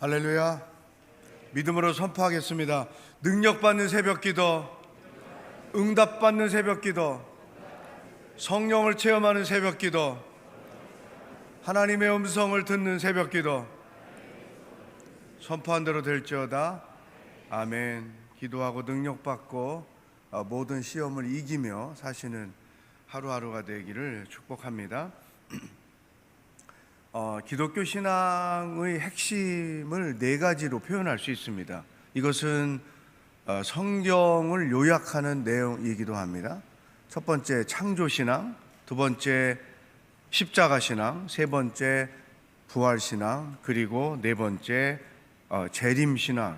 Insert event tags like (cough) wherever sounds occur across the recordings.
할렐루야. 믿음으로 선포하겠습니다. 능력받는 새벽 기도, 응답받는 새벽 기도, 성령을 체험하는 새벽 기도, 하나님의 음성을 듣는 새벽 기도, 선포한 대로 될지어다. 아멘. 기도하고 능력받고 어, 모든 시험을 이기며 사시는 하루하루가 되기를 축복합니다. (clears throat) 어, 기독교 신앙의 핵심을 네 가지로 표현할 수 있습니다. 이것은 어, 성경을 요약하는 내용이기도 합니다. 첫 번째 창조 신앙, 두 번째 십자가 신앙, 세 번째 부활 신앙, 그리고 네 번째 어, 재림 신앙.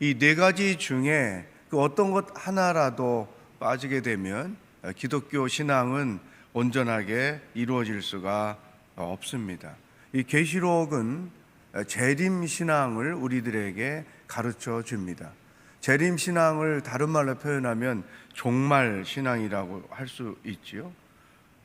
이 네 가지 중에 그 어떤 것 하나라도 빠지게 되면 어, 기독교 신앙은 온전하게 이루어질 수가 어, 없습니다. 이 계시록은 재림 신앙을 우리들에게 가르쳐 줍니다. 재림 신앙을 다른 말로 표현하면 종말 신앙이라고 할 수 있지요.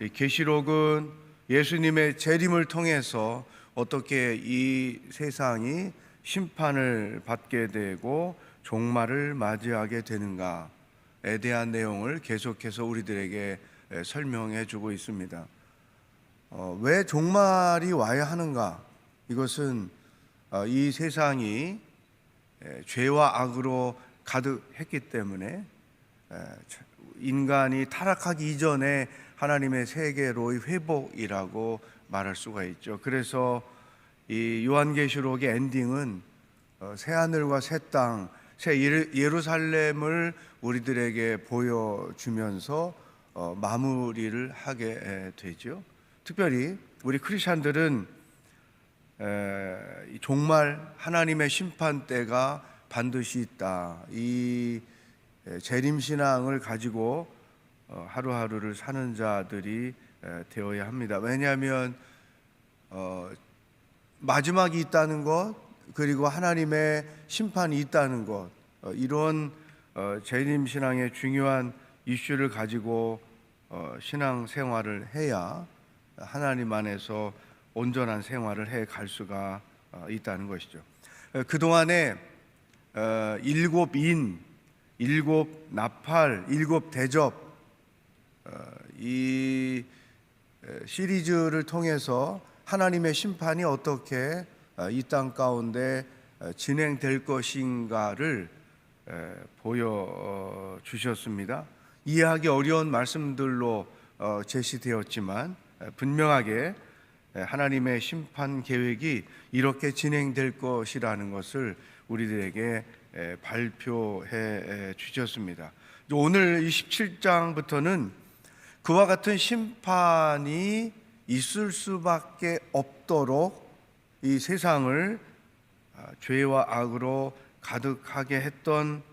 이 계시록은 예수님의 재림을 통해서 어떻게 이 세상이 심판을 받게 되고 종말을 맞이하게 되는가에 대한 내용을 계속해서 우리들에게 설명해 주고 있습니다. 어, 왜 종말이 와야 하는가? 이것은 어, 이 세상이 에, 죄와 악으로 가득했기 때문에 에, 자- 인간이 타락하기 이전에 하나님의 세계로의 회복이라고 말할 수가 있죠. 그래서 이 요한계시록의 엔딩은 어, 새 하늘과 새 땅, 새 예루- 예루살렘을 우리들에게 보여주면서 어, 마무리를 하게 에, 되죠. 특별히 우리 크리스천들은 종말 하나님의 심판 때가 반드시 있다. 이 에, 재림 신앙을 가지고 어, 하루하루를 사는 자들이 에, 되어야 합니다. 왜냐하면 어, 마지막이 있다는 것 그리고 하나님의 심판이 있다는 것 어, 이런 어, 재림 신앙의 중요한 이슈를 가지고 어, 신앙 생활을 해야 하나님 안에서 온전한 생활을 해 갈 수가 어, 있다는 것이죠. 그 동안에 일곱 인, 일곱 나팔, 일곱 대접 어, 이 에, 시리즈를 통해서 하나님의 심판이 어떻게 어, 이땅 가운데 어, 진행될 것인가를 에, 보여 주셨습니다. 이해하기 어려운 말씀들로 어, 제시되었지만 에, 분명하게 에, 하나님의 심판 계획이 이렇게 진행될 것이라는 것을 우리들에게 에, 발표해 에, 주셨습니다. 오늘 27장부터는 그와 같은 심판이 있을 수밖에 없도록 이 세상을 아, 죄와 악으로 가득하게 했던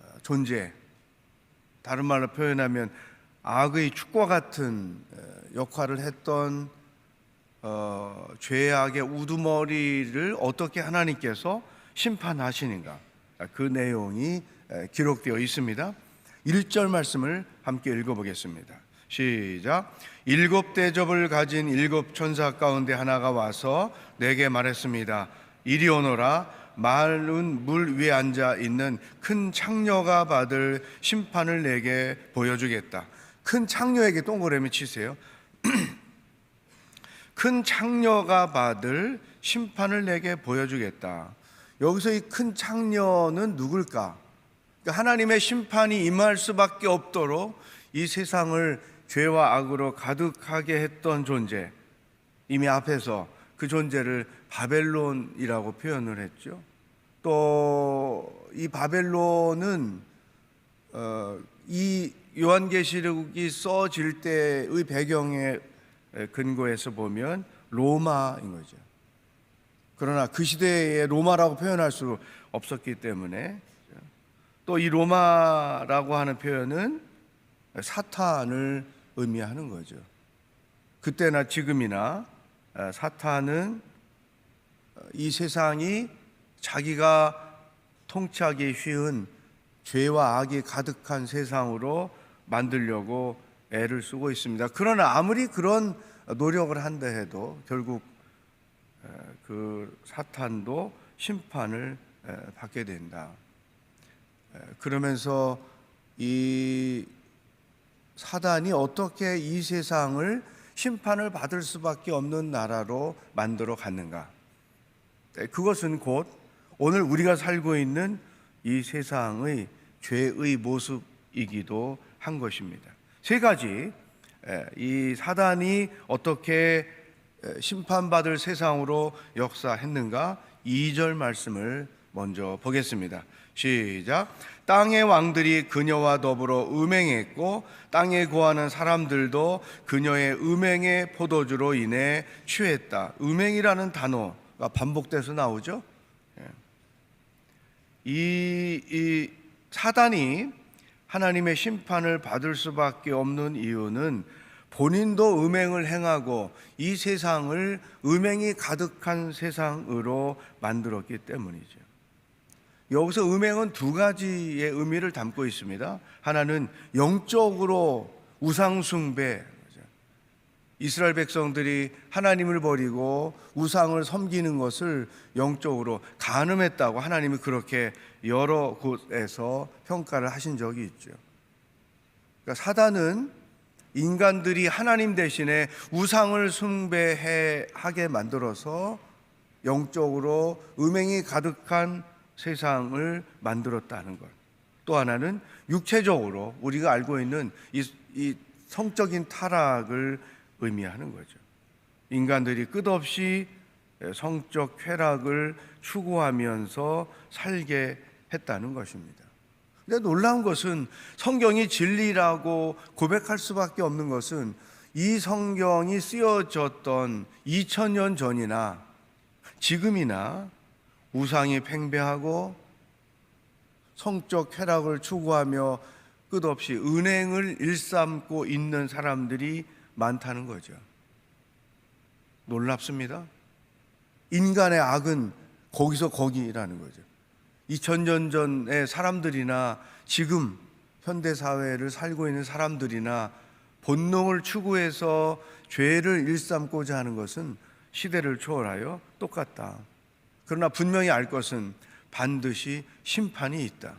아, 존재, 다른 말로 표현하면 악의 축과 같은 에, 역할을 했던 어, 죄악의 우두머리를 어떻게 하나님께서 심판하시는가 아, 그 내용이 에, 기록되어 있습니다. 1절 말씀을 함께 읽어보겠습니다. 시작. 일곱 대접을 가진 일곱 천사 가운데 하나가 와서 내게 말했습니다. 이리 오너라. 마른 물 위에 앉아 있는 큰 창녀가 받을 심판을 내게 보여주겠다. 큰 창녀에게 동그라미 치세요. (clears throat) 큰 창녀가 받을 심판을 내게 보여주겠다. 여기서 이 큰 창녀는 누굴까? 그러니까 하나님의 심판이 임할 수밖에 없도록 이 세상을 죄와 악으로 가득하게 했던 존재. 이미 앞에서 그 존재를 바벨론이라고 표현을 했죠. 또 이 바벨론은 어, 이 요한계시록이 써질 때의 배경에 근거해서 보면 로마인 거죠. 그러나 그 시대에 로마라고 표현할 수 없었기 때문에 또 이 로마라고 하는 표현은 사탄을 의미하는 거죠. 그때나 지금이나 어, 사탄은 이 세상이 자기가 통치하기 쉬운 죄와 악이 가득한 세상으로 만들려고 애를 쓰고 있습니다. 그러나 아무리 그런 노력을 한다 해도 결국 에, 그 사탄도 심판을 에, 받게 된다. 에, 그러면서 이 사단이 어떻게 이 세상을 심판을 받을 수밖에 없는 나라로 만들어 갔는가? 에, 그것은 곧 오늘 우리가 살고 있는 이 세상의 죄의 모습이기도 한 것입니다. 세 가지 에, 이 사단이 어떻게 에, 심판받을 세상으로 역사했는가? 2절 말씀을 먼저 보겠습니다. 시작. 땅의 왕들이 그녀와 더불어 음행했고 땅에 거하는 사람들도 그녀의 음행의 포도주로 인해 취했다. 음행이라는 단어가 반복돼서 나오죠. 이, 이 사단이 하나님의 심판을 받을 수밖에 없는 이유는 본인도 음행을 행하고 이 세상을 음행이 가득한 세상으로 만들었기 때문이죠. 여기서 음행은 두 가지의 의미를 담고 있습니다. 하나는 영적으로 우상숭배, 이스라엘 백성들이 하나님을 버리고 우상을 섬기는 것을 영적으로 간음했다고 하나님이 그렇게 여러 곳에서 평가를 하신 적이 있죠. 그러니까 사단은 인간들이 하나님 대신에 우상을 숭배해 하게 만들어서 영적으로 음행이 가득한 세상을 만들었다는 것. 또 하나는 육체적으로 우리가 알고 있는 이, 이 성적인 타락을 의미하는 거죠. 인간들이 끝없이 성적 쾌락을 추구하면서 살게 했다는 것입니다. 근데 놀라운 것은 성경이 진리라고 고백할 수밖에 없는 것은 이 성경이 쓰여졌던 2000년 전이나 지금이나 우상이 팽배하고 성적 쾌락을 추구하며 끝없이 은행을 일삼고 있는 사람들이 많다는 거죠. 놀랍습니다. 인간의 악은 거기서 거기라는 거죠. 2000년 전의 사람들이나 지금 현대 사회를 살고 있는 사람들이나 본능을 추구해서 죄를 일삼고자 하는 것은 시대를 초월하여 똑같다. 그러나 분명히 알 것은 반드시 심판이 있다.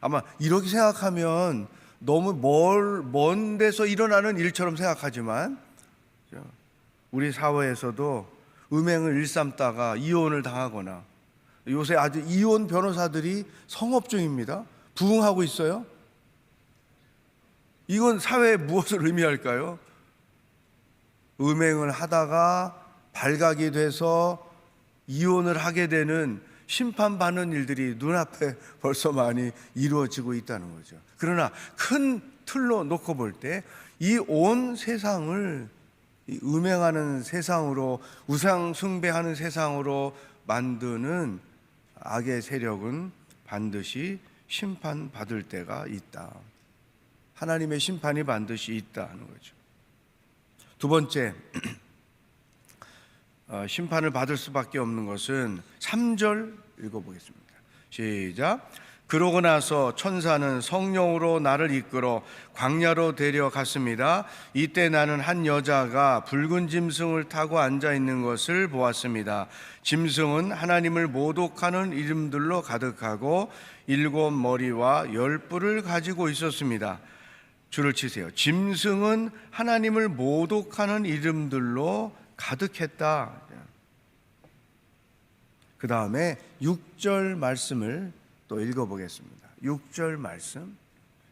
아마 이렇게 생각하면 너무 멀, 먼 데서 일어나는 일처럼 생각하지만 우리 사회에서도 음행을 일삼다가 이혼을 당하거나 요새 아주 이혼 변호사들이 성업 중입니다. 부흥하고 있어요. 이건 사회에 무엇을 의미할까요? 음행을 하다가 발각이 돼서 이혼을 하게 되는 심판받는 일들이 눈앞에 벌써 많이 이루어지고 있다는 거죠. 그러나 큰 틀로 놓고 볼 때 이 온 세상을 이 음행하는 세상으로 우상 숭배하는 세상으로 만드는 악의 세력은 반드시 심판받을 때가 있다. 하나님의 심판이 반드시 있다는 거죠. 두 번째 어, (clears throat) 심판을 받을 수밖에 없는 것은 3절 읽어보겠습니다. 시작. 그러고 나서 천사는 성령으로 나를 이끌어 광야로 데려갔습니다. 이때 나는 한 여자가 붉은 짐승을 타고 앉아 있는 것을 보았습니다. 짐승은 하나님을 모독하는 이름들로 가득하고 일곱 머리와 열 뿔을 가지고 있었습니다. 줄을 치세요. 짐승은 하나님을 모독하는 이름들로 가득했다. 그 다음에 6절 말씀을 또 읽어보겠습니다. 6절 말씀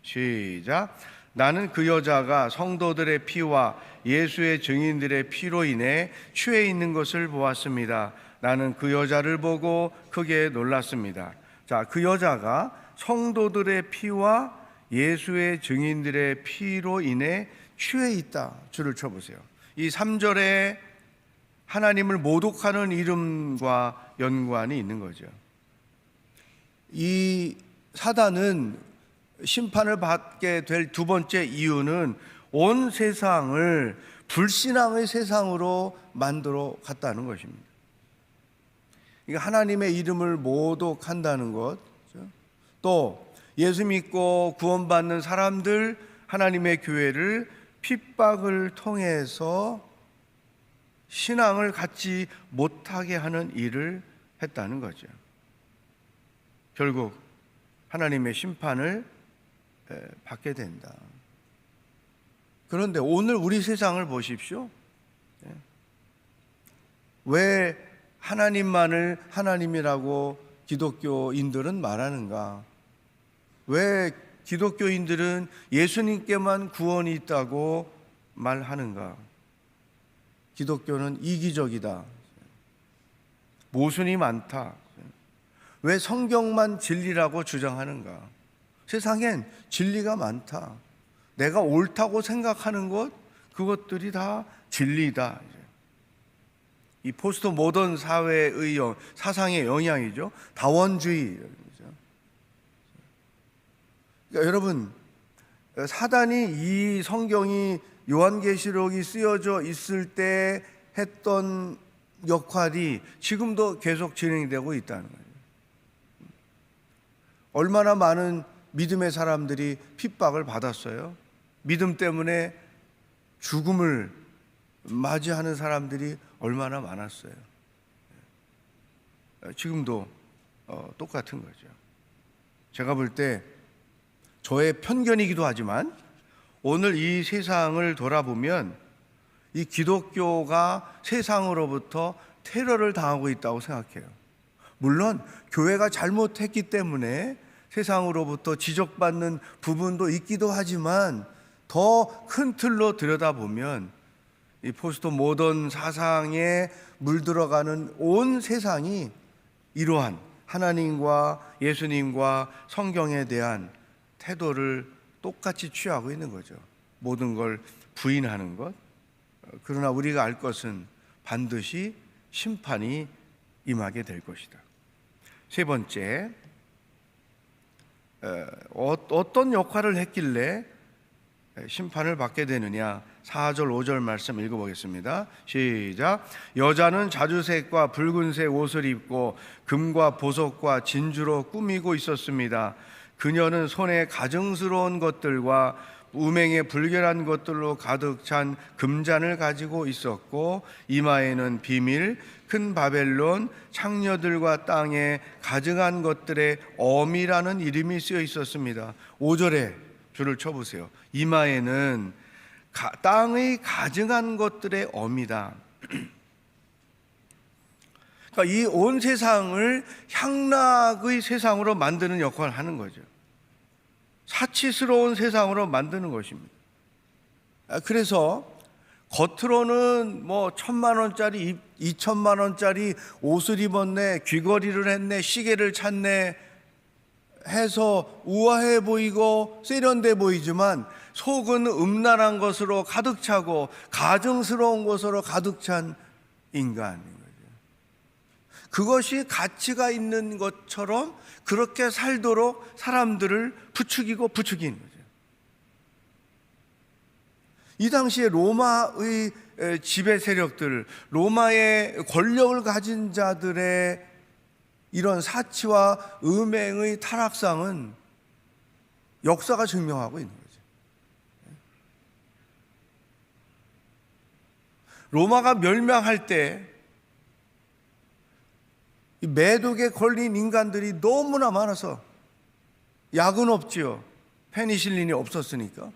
시작. 나는 그 여자가 성도들의 피와 예수의 증인들의 피로 인해 취해 있는 것을 보았습니다. 나는 그 여자를 보고 크게 놀랐습니다. 자, 그 여자가 성도들의 피와 예수의 증인들의 피로 인해 취해 있다. 줄을 쳐보세요. 이 3절에 하나님을 모독하는 이름과 연관이 있는 거죠. 이 사단은 심판을 받게 될 두 번째 이유는 온 세상을 불신앙의 세상으로 만들어 갔다는 것입니다. 그러니까 하나님의 이름을 모독한다는 것, 또 예수 믿고 구원받는 사람들 하나님의 교회를 핍박을 통해서 신앙을 갖지 못하게 하는 일을 했다는 거죠. 결국 하나님의 심판을 에, 받게 된다. 그런데 오늘 우리 세상을 보십시오. 예. 왜 하나님만을 하나님이라고 기독교인들은 말하는가? 왜 기독교인들은 예수님께만 구원이 있다고 말하는가? 기독교는 이기적이다. 모순이 많다. 왜 성경만 진리라고 주장하는가? 세상엔 진리가 많다. 내가 옳다고 생각하는 것, 그것들이 다 진리다. 이 포스트 모던 사회의 영, 사상의 영향이죠. 다원주의. 그러니까 여러분, 사단이 이 성경이 요한계시록이 쓰여져 있을 때 했던 역할이 지금도 계속 진행되고 있다는 거예요. 얼마나 많은 믿음의 사람들이 핍박을 받았어요. 믿음 때문에 죽음을 맞이하는 사람들이 얼마나 많았어요. 지금도 어, 똑같은 거죠. 제가 볼 때 저의 편견이기도 하지만 오늘 이 세상을 돌아보면 이 기독교가 세상으로부터 테러를 당하고 있다고 생각해요. 물론 교회가 잘못했기 때문에 세상으로부터 지적받는 부분도 있기도 하지만 더 큰 틀로 들여다보면 이 포스트 모던 사상에 물들어가는 온 세상이 이러한 하나님과 예수님과 성경에 대한 태도를 똑같이 취하고 있는 거죠. 모든 걸 부인하는 것. 그러나 우리가 알 것은 반드시 심판이 임하게 될 것이다. 세 번째, 어, 어떤 역할을 했길래 심판을 받게 되느냐? 4절 5절 말씀 읽어보겠습니다. 시작. 여자는 자주색과 붉은색 옷을 입고 금과 보석과 진주로 꾸미고 있었습니다. 그녀는 손에 가증스러운 것들과 우맹에 불결한 것들로 가득 찬 금잔을 가지고 있었고 이마에는 비밀 큰 바벨론 창녀들과 땅에 가증한 것들의 어미라는 이름이 쓰여 있었습니다. 5절에 줄을 쳐 보세요. 이마에는 가, 땅의 가증한 것들의 어미다. (clears throat) 그러니까 이 온 세상을 향락의 세상으로 만드는 역할을 하는 거죠. 사치스러운 세상으로 만드는 것입니다. 아, 그래서 겉으로는 뭐 천만 원짜리, 이천만 원짜리 옷을 입었네, 귀걸이를 했네, 시계를 찼네 해서 우아해 보이고 세련돼 보이지만 속은 음란한 것으로 가득 차고 가증스러운 것으로 가득 찬 거죠. 그것이 가치가 있는 것처럼 그렇게 살도록 사람들을 부추기고 부추기는 거죠. 이 당시에 로마의 지배 세력들, 로마의 권력을 가진 자들의 이런 사치와 음행의 타락상은 역사가 증명하고 있는 거죠. 로마가 멸망할 때 매독에 걸린 인간들이 너무나 많아서 약은 없지요. 페니실린이 없었으니까.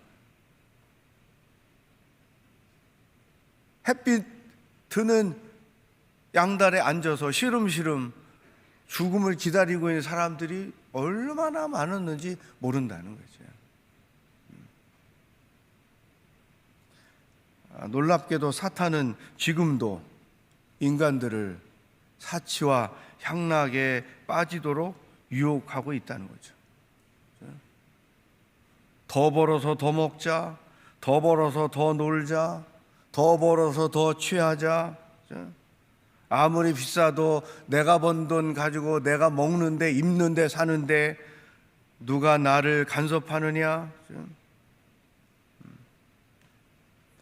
햇빛 드는 양달에 앉아서 시름시름 죽음을 기다리고 있는 사람들이 얼마나 많았는지 모른다는 거죠. 아, 놀랍게도 사탄은 지금도 인간들을 사치와 향락에 빠지도록 유혹하고 있다는 거죠. 더 벌어서 더 먹자, 더 벌어서 더 놀자, 더 벌어서 더 취하자. 아무리 비싸도 내가 번 돈 가지고 내가 먹는데 입는데 사는데 누가 나를 간섭하느냐?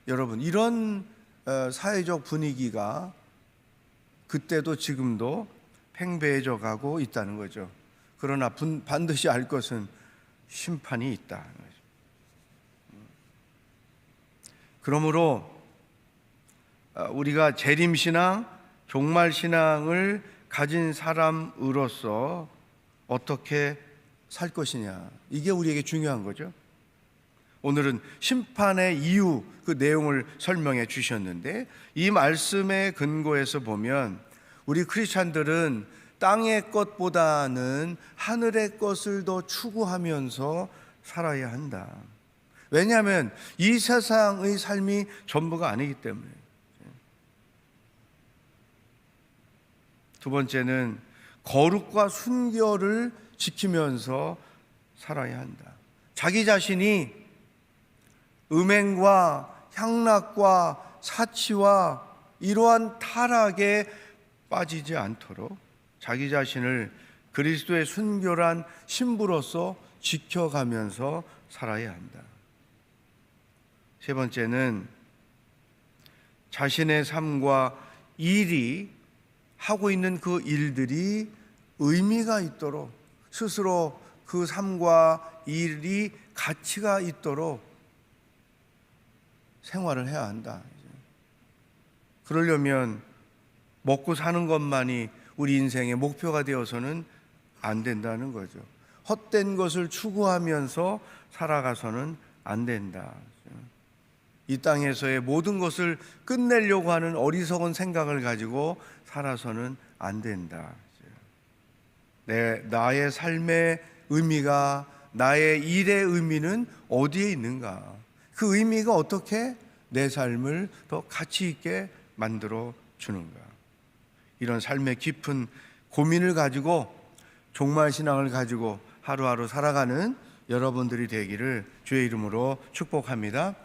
여러분 이런 어, 사회적 분위기가 그때도 지금도 팽배해져 가고 있다는 거죠. 그러나 반드시 알 것은 심판이 있다. 그러므로 어, 우리가 재림 신앙, 종말 신앙을 가진 사람으로서 어떻게 살 것이냐. 이게 우리에게 중요한 거죠. 오늘은 심판의 이유 그 내용을 설명해 주셨는데 이 말씀의 근거에서 보면 우리 크리스찬들은 땅의 것보다는 하늘의 것을 더 추구하면서 살아야 한다. 왜냐하면 이 세상의 삶이 전부가 아니기 때문에. 두 번째는 거룩과 순결을 지키면서 살아야 한다. 자기 자신이 음행과 향락과 사치와 이러한 타락에 빠지지 않도록 자기 자신을 그리스도의 순결한 신부로서 지켜가면서 살아야 한다. 세 번째는 자신의 삶과 일이 하고 있는 그 일들이 의미가 있도록 스스로 그 삶과 일이 가치가 있도록 생활을 해야 한다. 그러려면 먹고 사는 것만이 우리 인생의 목표가 되어서는 안 된다는 거죠. 헛된 것을 추구하면서 살아가서는 안 된다. 이 땅에서의 모든 것을 끝내려고 하는 어리석은 생각을 가지고 살아서는 안 된다. 내 나의 삶의 의미가 나의 일의 의미는 어디에 있는가? 그 의미가 어떻게 내 삶을 더 가치 있게 만들어 주는가? 이런 삶의 깊은 고민을 가지고 종말 신앙을 가지고 하루하루 살아가는 여러분들이 되기를 주의 이름으로 축복합니다.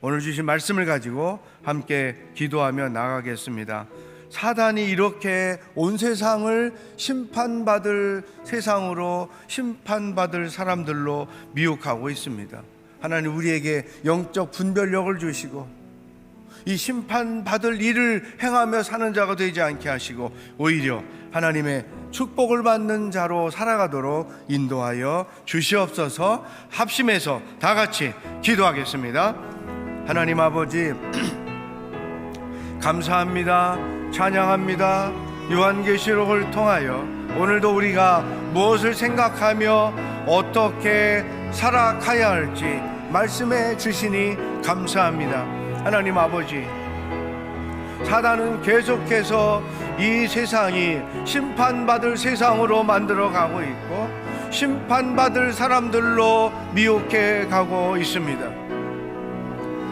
오늘 주신 말씀을 가지고 함께 기도하며 나가겠습니다. 사단이 이렇게 온 세상을 심판받을 세상으로 심판받을 사람들로 미혹하고 있습니다. 하나님 우리에게 영적 분별력을 주시고 이 심판받을 일을 행하며 사는 자가 되지 않게 하시고 오히려 하나님의 축복을 받는 자로 살아가도록 인도하여 주시옵소서 합심해서 다 같이 기도하겠습니다. 하나님 아버지 (clears throat) 감사합니다. 찬양합니다. 요한계시록을 통하여 오늘도 우리가 무엇을 생각하며 어떻게 살아가야 할지 말씀해 주시니 감사합니다. 하나님 아버지 사단은 계속해서 이 세상이 심판받을 세상으로 만들어 가고 있고 심판받을 사람들로 미혹해 가고 있습니다.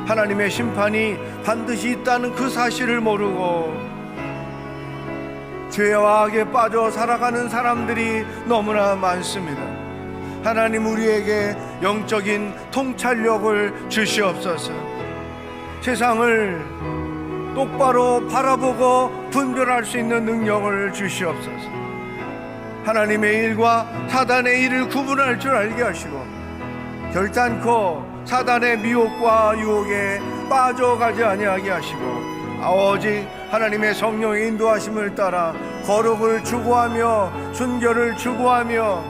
하나님의 심판이 반드시 있다는 그 사실을 모르고 죄와 악에 빠져 살아가는 사람들이 너무나 많습니다. 하나님 우리에게 영적인 통찰력을 주시옵소서. 세상을 똑바로 바라보고 분별할 수 있는 능력을 주시옵소서. 하나님의 일과 사단의 일을 구분할 줄 알게 하시고 결단코 사단의 미혹과 유혹에 빠져가지 아니하게 하시고 오직 하나님의 성령의 인도하심을 따라 거룩을 추구하며 순결을 추구하며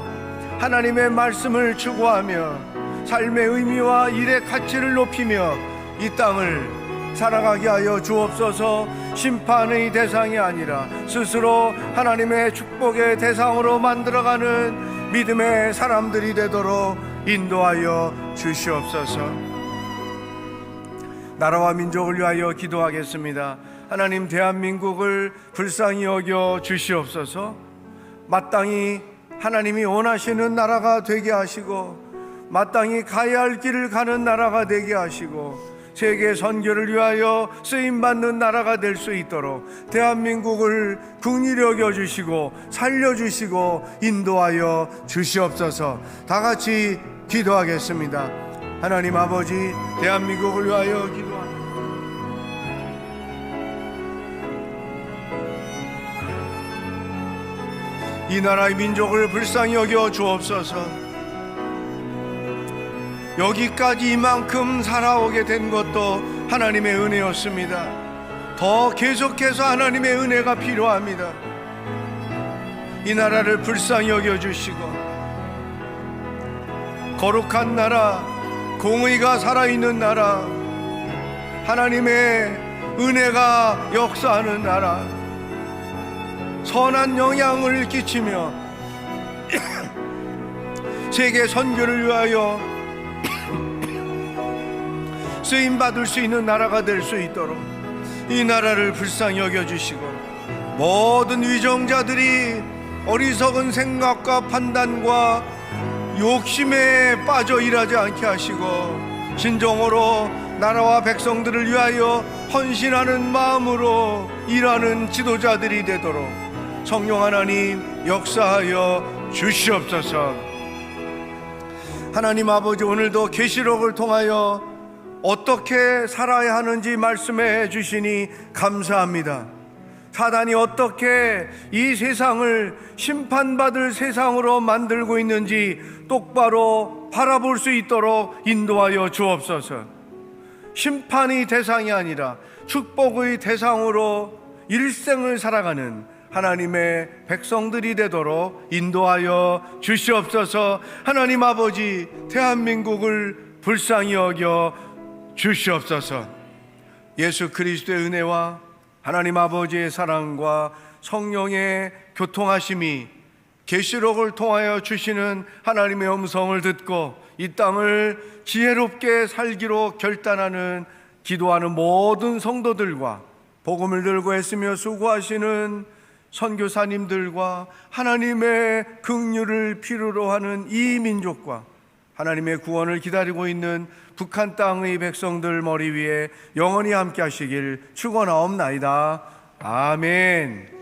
하나님의 말씀을 추구하며 삶의 의미와 일의 가치를 높이며 이 땅을 살아가게 하여 주옵소서. 심판의 대상이 아니라 스스로 하나님의 축복의 대상으로 만들어가는 믿음의 사람들이 되도록 인도하여 주시옵소서. 나라와 민족을 위하여 기도하겠습니다. 하나님 대한민국을 불쌍히 여겨 주시옵소서. 마땅히 하나님이 원하시는 나라가 되게 하시고 마땅히 가야 할 길을 가는 나라가 되게 하시고 세계 선교를 위하여 쓰임 받는 나라가 될 수 있도록 대한민국을 국리 여겨 주시고 살려 주시고 인도하여 주시옵소서. 다 같이 기도하겠습니다. 하나님 아버지 대한민국을 위하여 기도합니다. 이 나라의 민족을 불쌍히 여겨 주옵소서. 여기까지 이만큼 살아오게 된 것도 하나님의 은혜였습니다. 더 계속해서 하나님의 은혜가 필요합니다. 이 나라를 불쌍히 여겨주시고, 거룩한 나라, 공의가 살아있는 나라, 하나님의 은혜가 역사하는 나라 선한 영향을 끼치며 (clears throat) 세계 선교를 위하여 쓰임 받을 수 있는 나라가 될 수 있도록 이 나라를 불쌍히 여겨 주시고 모든 위정자들이 어리석은 생각과 판단과 욕심에 빠져 일하지 않게 하시고 진정으로 나라와 백성들을 위하여 헌신하는 마음으로 일하는 지도자들이 되도록 성령 하나님 역사하여 주시옵소서. 하나님 아버지 오늘도 계시록을 통하여 어떻게 살아야 하는지 말씀해 주시니 감사합니다. 사단이 어떻게 이 세상을 심판받을 세상으로 만들고 있는지 똑바로 바라볼 수 있도록 인도하여 주옵소서. 심판이 대상이 아니라 축복의 대상으로 일생을 살아가는 하나님의 백성들이 되도록 인도하여 주시옵소서. 하나님 아버지, 대한민국을 불쌍히 여겨 주시옵소서. 예수 그리스도의 은혜와 하나님 아버지의 사랑과 성령의 교통하심이 계시록을 통하여 주시는 하나님의 음성을 듣고 이 땅을 지혜롭게 살기로 결단하는 기도하는 모든 성도들과 복음을 들고 애쓰며 수고하시는 선교사님들과 하나님의 긍휼을 필요로 하는 이 민족과 하나님의 구원을 기다리고 있는 북한 땅의 백성들 머리 위에 영원히 함께 하시길 축원하옵나이다. 아멘.